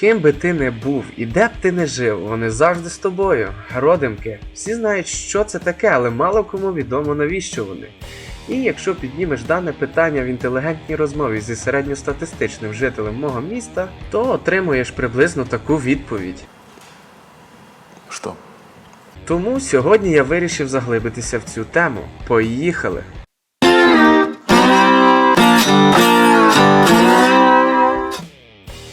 Ким би ти не був і де б ти не жив, вони завжди з тобою. Родимки. Всі знають, що це таке, але мало кому відомо навіщо вони. І якщо піднімеш дане питання в інтелігентній розмові зі середньостатистичним жителем мого міста, то отримуєш приблизно таку відповідь. Что? Тому сьогодні я вирішив заглибитися в цю тему. Поїхали!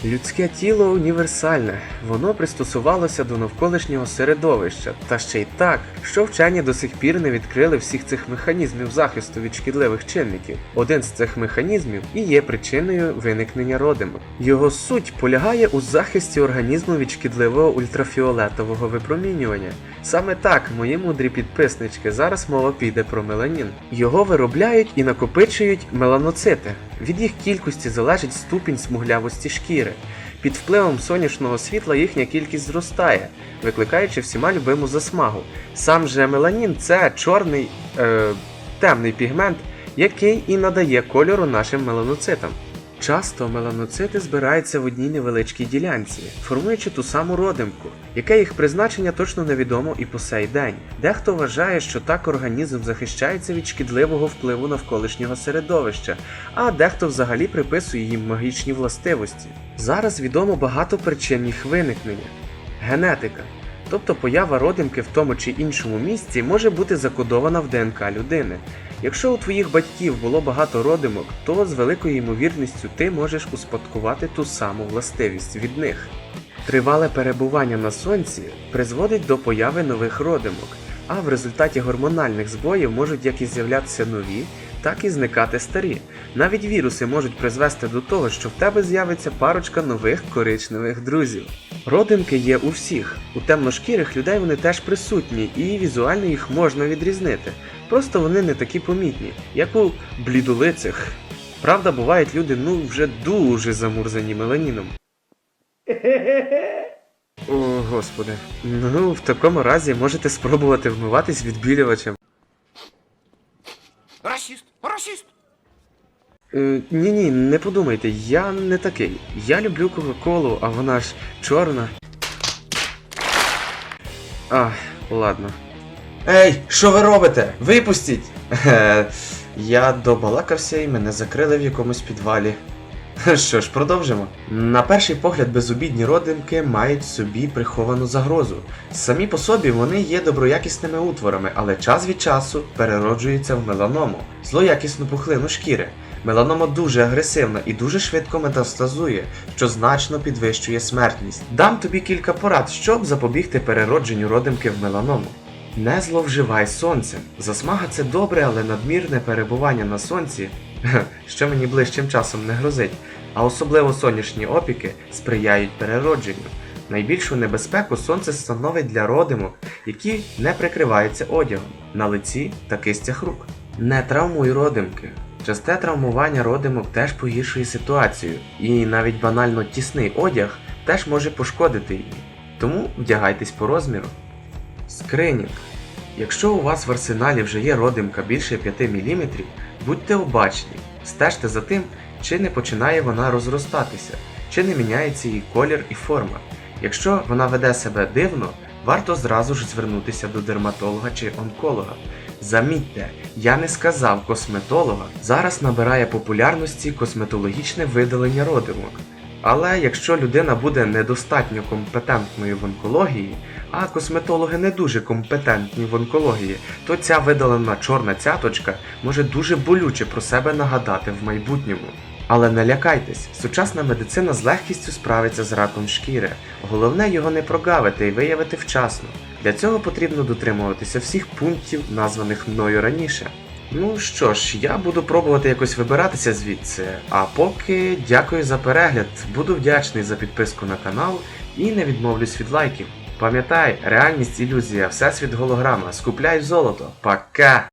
Людське тіло універсальне, воно пристосувалося до навколишнього середовища, та ще й так, що вчені до сих пір не відкрили всіх цих механізмів захисту від шкідливих чинників. Один з цих механізмів і є причиною виникнення родимок. Його суть полягає у захисті організму від шкідливого ультрафіолетового випромінювання. Саме так, мої мудрі підписнички, зараз мова піде про меланін. Його виробляють і накопичують меланоцити. Від їх кількості залежить ступінь смуглявості шкіри. Під впливом сонячного світла їхня кількість зростає, викликаючи всіма любиму засмагу. Сам же меланін це чорний е, темний пігмент, який і надає кольору нашим меланоцитам. Часто меланоцити збираються в одній невеличкій ділянці, формуючи ту саму родимку, яке їх призначення точно невідомо і по сей день. Дехто вважає, що так організм захищається від шкідливого впливу навколишнього середовища, а дехто взагалі приписує їм магічні властивості. Зараз відомо багато причин їх виникнення. Генетика. Тобто поява родимки в тому чи іншому місці може бути закодована в ДНК людини. Якщо у твоїх батьків було багато родимок, то з великою ймовірністю ти можеш успадкувати ту саму властивість від них. Тривале перебування на сонці призводить до появи нових родимок, а в результаті гормональних збоїв можуть як і з'являтися нові, так і зникати старі. Навіть віруси можуть призвести до того, що в тебе з'явиться парочка нових коричневих друзів. Родимки є у всіх. У темношкірих людей вони теж присутні, і візуально їх можна відрізнити. Просто вони не такі помітні, як у блідолицих. Правда, бувають люди ну вже дуже замурзані меланіном. О, господи. Ну, в такому разі можете спробувати вмиватись відбілювачем. Ні, ні, не подумайте, я не такий. Я люблю Кока-Колу, а вона ж чорна. А, ладно. Ей, що ви робите? Випустіть! Е, Я добалакався і мене закрили в якомусь підвалі. Що ж, продовжимо. На перший погляд, безобідні родимки мають собі приховану загрозу. Самі по собі вони є доброякісними утворами, але час від часу перероджуються в меланому, злоякісну пухлину шкіри. Меланома дуже агресивна і дуже швидко метастазує, що значно підвищує смертність. Дам тобі кілька порад, щоб запобігти переродженню родимки в меланому. Не зловживай сонцем. Засмага це добре, але надмірне перебування на сонці, що мені ближчим часом не грозить, а особливо сонячні опіки сприяють переродженню. Найбільшу небезпеку сонце становить для родимок, які не прикриваються одягом на лиці та кистях рук. Не травмуй родимки. Часте травмування родимок теж погіршує ситуацію, і навіть банально тісний одяг теж може пошкодити її. Тому вдягайтесь по розміру. Скринінг. Якщо у вас в арсеналі вже є родимка більше 5 мм, будьте обачні, стежте за тим, чи не починає вона розростатися, чи не міняється її колір і форма. Якщо вона веде себе дивно, варто зразу ж звернутися до дерматолога чи онколога. Замітьте, я не сказав косметолога, зараз набирає популярності косметологічне видалення родимок. Але якщо людина буде недостатньо компетентною в онкології, а косметологи не дуже компетентні в онкології, то ця видалена чорна цяточка може дуже болюче про себе нагадати в майбутньому. Але не лякайтесь, сучасна медицина з легкістю справиться з раком шкіри. Головне його не прогавити і виявити вчасно. Для цього потрібно дотримуватися всіх пунктів, названих мною раніше. Ну що ж, я буду пробувати якось вибиратися звідси. А поки дякую за перегляд, буду вдячний за підписку на канал і не відмовлюсь від лайків. Пам'ятай, реальність ілюзія, всесвіт голограма, скупляй золото. Пока!